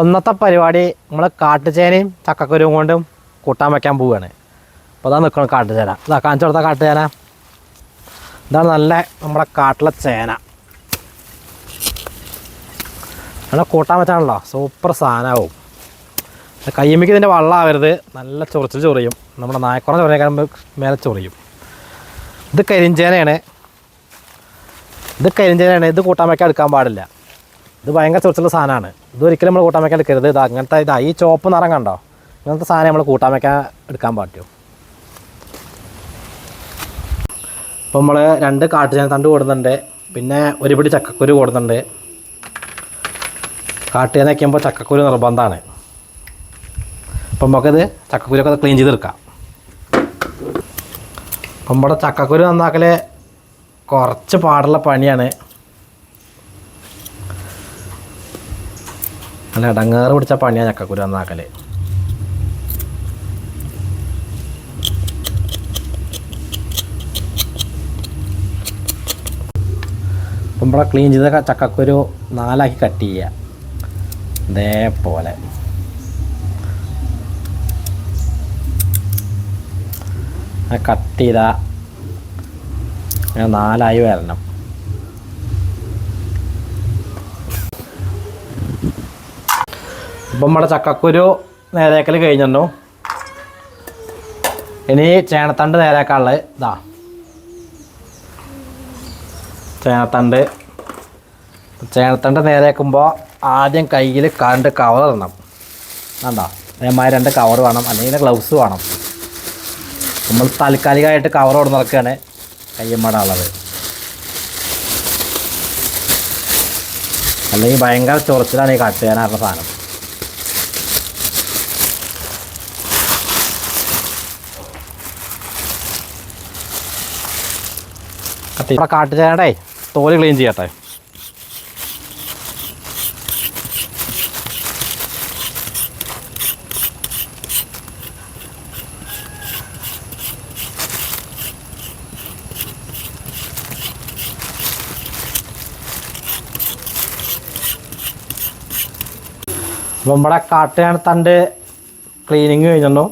ഇന്നത്തെ പരിപാടി നമ്മൾ കാട്ടുചേനയും ചക്കക്കുരുവും കൊണ്ടും കൂട്ടാൻ വയ്ക്കാൻ പോവുകയാണ് അപ്പോൾ അതാ നിൽക്കണം കാട്ടുചേന. ഇതാ കാണിച്ചു കൊടുത്ത കാട്ടുചേന. ഇതാണ് നല്ല നമ്മുടെ കാട്ടിലെ ചേന. നല്ല കൂട്ടാൻ വെച്ചാണല്ലോ. സൂപ്പർ സാധനമാവും കയ്യമ്മയ്ക്ക് ഇതിന്റെ വള്ളമാവരുത് നല്ല ചൊറിച്ചിൽ ചൊറിയും. നമ്മുടെ നായക്കുറം ചൊറിയേക്കാൻ മേലെ ചൊറിയും. ഇത് കരിഞ്ചേനയാണ്. ഇത് കരിഞ്ചേനയാണ്. ഇത് കൂട്ടാൻ വയ്ക്കാൻ എടുക്കാൻ പാടില്ല. ഇത് ഭയങ്കര ചൊറിച്ചുള്ള സാധനമാണ്. ഇത് ഒരിക്കലും നമ്മൾ കൂട്ടാൻ വയ്ക്കാൻ എടുക്കരുത്. ഇത് അങ്ങനത്തെ ഇതാ ഈ ചോപ്പ് നിറം കണ്ടോ? ഇങ്ങനത്തെ സാധനം നമ്മൾ കൂട്ടാൻ വയ്ക്കാൻ എടുക്കാൻ പറ്റുമോ അപ്പോൾ നമ്മൾ രണ്ട് കാട്ടുചേന തണ്ട് കൊടുക്കുന്നുണ്ട് പിന്നെ ഒരുപിടി ചക്കക്കുരു കൊടുക്കുന്നുണ്ട് കാട്ടുചേന വയ്ക്കുമ്പോൾ ചക്കക്കുരു നിർബന്ധമാണ്. അപ്പം നമുക്കത് ചക്കക്കുരൊക്കെ ക്ലീൻ ചെയ്തെടുക്കാം അപ്പം നമ്മുടെ ചക്കക്കുരു നന്നാക്കൽ കുറച്ച് പാടുള്ള പണിയാണ്. നല്ല ഇടങ്ങേറ് പിടിച്ച പണിയാണ് ചക്കക്കുരു നന്നാക്കൽ ഇവിടെ ക്ലീൻ ചെയ്ത ചക്കക്കുരു നാലാക്കി കട്ട് ചെയ്യുക ഇതേപോലെ. കട്ട് ഇങ്ങനെ നാലായി വരണം. ഇപ്പം നമ്മുടെ ചക്കക്കുരു നേരേക്കൽ കഴിഞ്ഞിട്ടു ഇനി ചേനത്തണ്ട് നേരേക്കാളെ ഇതാ. ചേനത്തണ്ട്. ചേനത്തണ്ട് നേരേക്കുമ്പോൾ ആദ്യം കയ്യിൽ കണ്ട് കവർ ഇടണം. വേണ്ട അതേമാതിരി രണ്ട് കവർ വേണം. അല്ലെങ്കിൽ ഗ്ലൗസ് വേണം. നമ്മൾ താൽക്കാലികമായിട്ട് കവർ കൊണ്ട് നടക്കുകയാണ് കയ്യമ്മടാളത് അല്ലെങ്കിൽ ഭയങ്കര ചൊറച്ചിലാണ് ഈ കാട്ടുകാനാറുള്ള സാധനം. ഇവിടെ കാട്ടുചേനയുടെ തോൽ ക്ലീൻ ചെയ്യട്ടെ. അപ്പം നമ്മുടെ കാട്ടുചേന തണ്ട് ക്ലീനിങ് കഴിഞ്ഞിട്ടുണ്ടോ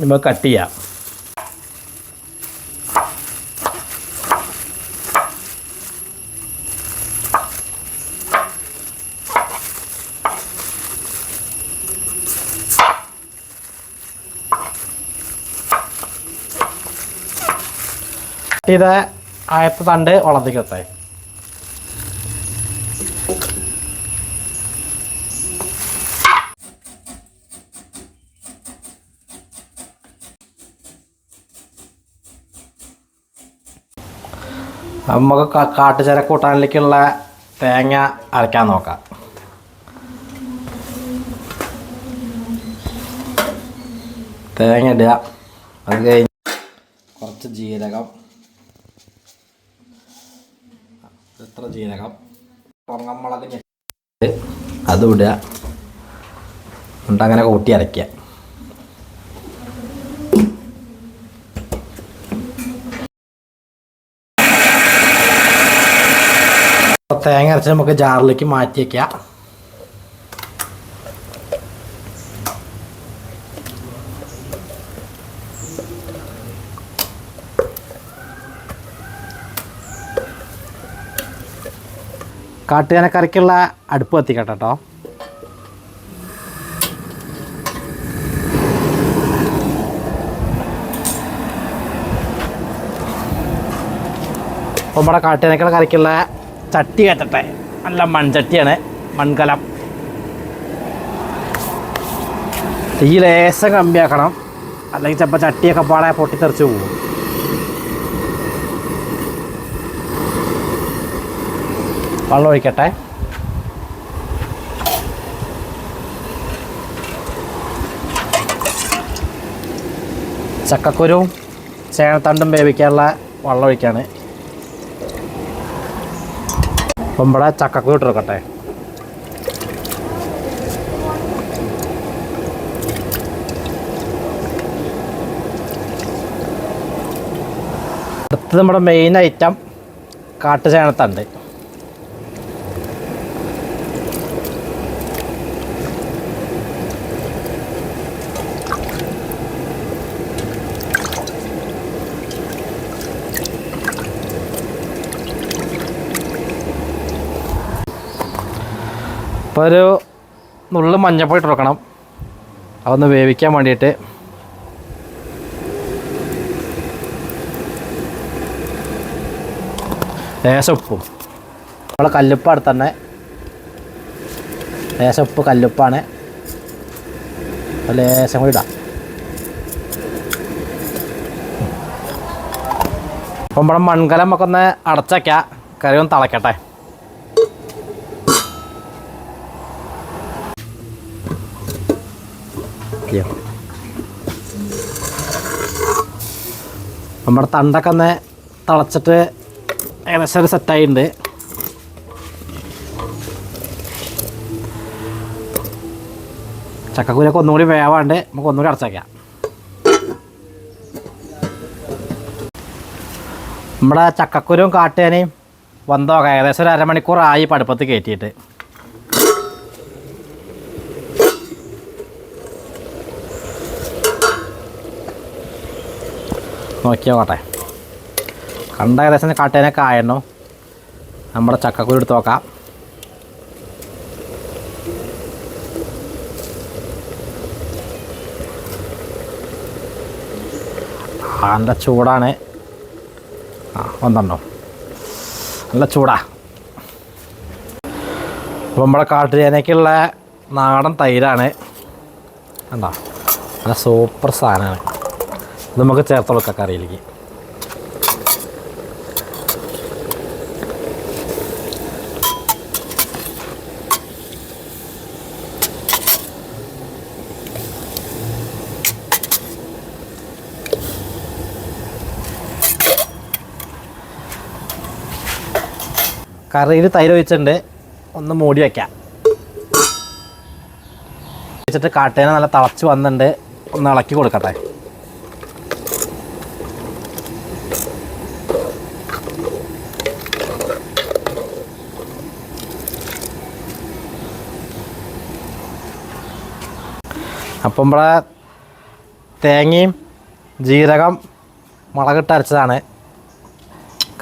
നമുക്ക് കട്ട് ചെയ്യാം. ചെയ്ത ആയത്തെ തണ്ട് വളർത്തിക്കത്തെ നമുക്ക് കാട്ടുചര കൂട്ടാനിലേക്കുള്ള തേങ്ങ അരയ്ക്കാൻ നോക്കാം. തേങ്ങ ഇടുക. അത് കഴിഞ്ഞ് കുറച്ച് ജീരകം എത്ര ജീരകം? ഞെട്ടി. അതും ഇടുക. എന്നിട്ട് അങ്ങനെ കൂട്ടി അരയ്ക്കുക. തേങ്ങ അരച്ച് നമുക്ക് ജാറിലേക്ക് മാറ്റി വയ്ക്കാം കാട്ടുകാനക്കറിക്കുള്ള അടുപ്പ് കത്തിക്കട്ടെ കേട്ടോ. അപ്പോൾ നമ്മുടെ കാട്ടുകാനക്കുള്ള കറിക്കുള്ള ചട്ടി കയറ്റട്ടെ നല്ല മൺചട്ടിയാണ് മൺകലം. തീ ലേശം കമ്പിയാക്കണം അല്ലെങ്കിൽ ചിലപ്പോൾ ചട്ടിയൊക്കെ പാടെ പൊട്ടിത്തെറിച്ച് പോകും. വെള്ളം ഒഴിക്കട്ടെ ചക്കക്കുരുവും ചേനത്തണ്ടും വേവിക്കാനുള്ള വെള്ളം ഒഴിക്കാണ് അപ്പം ഇവിടെ ചക്കക്കുരു ഇട്ടെടുക്കട്ടെ അടുത്തത് നമ്മുടെ മെയിൻ ഐറ്റം കാട്ടുചേനത്തണ്ട്. അപ്പോൾ ഒരു നുള്ളു മഞ്ഞപ്പൊടി ഇട്ട് കൊടുക്കണം. അതൊന്ന് വേവിക്കാൻ വേണ്ടിയിട്ട്. ഉപ്പും. നമ്മളെ കല്ലുപ്പ് അടുത്ത് തന്നെ. ഉപ്പ് കല്ലുപ്പാണ്. ലേശം കൂടി ഇടാം. അപ്പം നമ്മുടെ മൺകലം ഒക്കെ ഒന്ന് അടച്ചേക്കാം. കറി ഒന്ന് തിളക്കട്ടെ. അയ്യോ. നമ്മുടെ തണ്ടൊക്കെ ഒന്ന് തിളച്ചിട്ട് ഏകദേശം ഒരു സെറ്റായിട്ടുണ്ട് ചക്കക്കുരൊക്കെ ഒന്നുകൂടി വേവാണ്ട് നമുക്ക് ഒന്നുകൂടി അടച്ചേക്കാം നമ്മുടെ ചക്കക്കുരും കാട്ടേനയും വന്നോക്കാം ഏകദേശം ഒരു അരമണിക്കൂറായി പടുപ്പത്ത് കയറ്റിയിട്ട്. നോക്കിയോ കോട്ടെ കണ്ട ഏകദേശം കാട്ടേനൊക്കെ ആയിരുന്നു നമ്മുടെ ചക്കക്കുരു എടുത്ത് നോക്കാം. നല്ല ചൂടാണ്. ആ ഒന്നെണ്ണോ? നല്ല ചൂടാ. അപ്പോൾ നമ്മുടെ കാട്ടുചേനയ്ക്കുള്ള നാടൻ തൈരാണ്. എന്താ നല്ല സൂപ്പർ സാധനമാണ്. നമുക്ക് ചേർത്ത് കൊടുക്കാം കറിയിലേക്ക്. കറിയിൽ തൈര് ഒഴിച്ചിട്ടുണ്ട്. ഒന്ന് മൂടി വയ്ക്കാം വെച്ചിട്ട് കാട്ടേന നല്ല തിളച്ച് വന്നിട്ടുണ്ട്. ഒന്ന് ഇളക്കി കൊടുക്കട്ടെ. അപ്പം ഇവിടെ തേങ്ങയും ജീരകം മുളകിട്ട് അരച്ചതാണ്.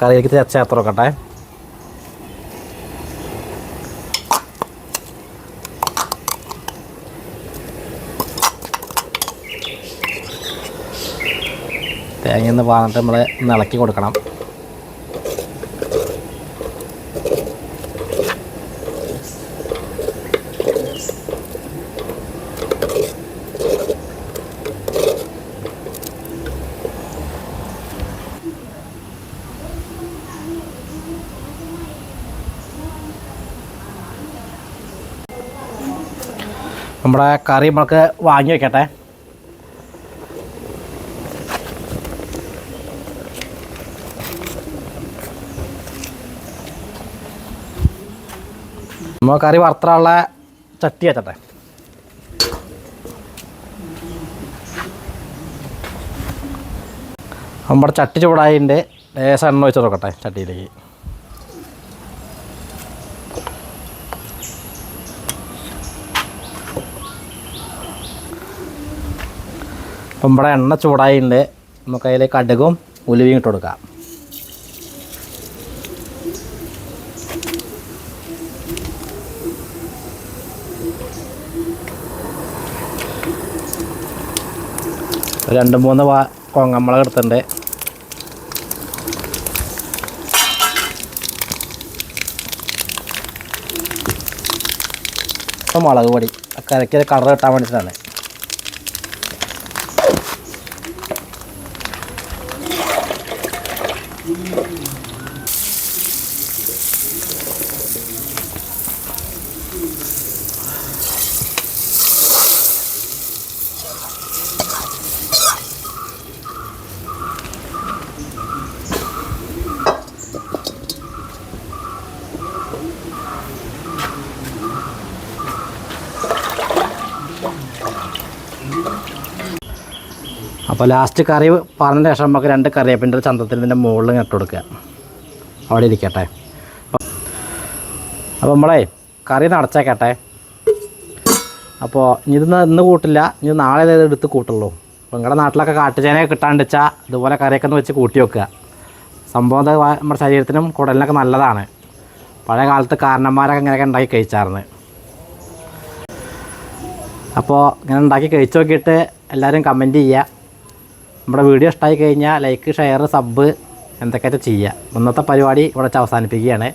കറിയിലേക്ക് ചേർത്ത് നോക്കട്ടെ തേങ്ങ ഒന്ന് പാന്നിട്ട് നമ്മൾ ഇളക്കി കൊടുക്കണം. നമ്മുടെ കറി നമുക്ക് വാങ്ങി വെക്കട്ടെ. നമ്മൾ കറി വറുത്താനുള്ള ചട്ടി വെച്ചട്ടെ. നമ്മുടെ ചട്ടി ചൂടായിട്ടുണ്ട് ലേശം എണ്ണ വെച്ച് നോക്കട്ടെ ചട്ടിയിലേക്ക്. അപ്പം ഇവിടെ എണ്ണ ചൂടായിട്ടുണ്ട് നമുക്ക് അതിലേക്ക് കടുകും ഉലുവയും ഇട്ട് കൊടുക്കാം. രണ്ട് മൂന്ന് വാ കൊങ്ങമ്പളക എടുത്തിട്ടുണ്ട്. മുളക് പൊടി. കരയ്ക്ക് കളർ കിട്ടാൻ വേണ്ടിയിട്ടാണ്. അപ്പോൾ ലാസ്റ്റ് കറി പറഞ്ഞ ശേഷം നമുക്ക് രണ്ട് കറിവേപ്പിന്റെ ചന്തത്തിന്റെ മുകളിൽ ഇട്ട് കൊടുക്കുക. അവിടെ ഇരിക്കട്ടെ. അപ്പോൾ നമ്മളെ കറി നടച്ചേക്കട്ടെ അപ്പോൾ ഇനി ഇത് ഇന്ന് കൂട്ടില്ല. ഇനി നാളെ ഇത് എടുത്ത് കൂട്ടുള്ളൂ. അപ്പോൾ നിങ്ങളുടെ നാട്ടിലൊക്കെ കാട്ടുചേനയൊക്കെ കിട്ടാണ്ട് വെച്ചാൽ ഇതുപോലെ കറിയൊക്കെ ഒന്ന് വെച്ച് കൂട്ടി വെക്കുക. സംഭവം നമ്മുടെ ശരീരത്തിനും കുടലിനൊക്കെ നല്ലതാണ്. പഴയ കാലത്ത് കാരണന്മാരൊക്കെ ഇങ്ങനെയൊക്കെ ഉണ്ടാക്കി കഴിച്ചായിരുന്നു. അപ്പോൾ ഇങ്ങനെ ഉണ്ടാക്കി കഴിച്ച് നോക്കിയിട്ട് എല്ലാവരും കമന്റ് ചെയ്യുക. നമ്മുടെ വീഡിയോ ഇഷ്ടമായി കഴിഞ്ഞാൽ ലൈക്ക് ഷെയർ സബ് എന്തൊക്കെയായിട്ട് ചെയ്യുക. ഇന്നത്തെ പരിപാടി ഇവിടെ അവസാനിപ്പിക്കുകയാണ്.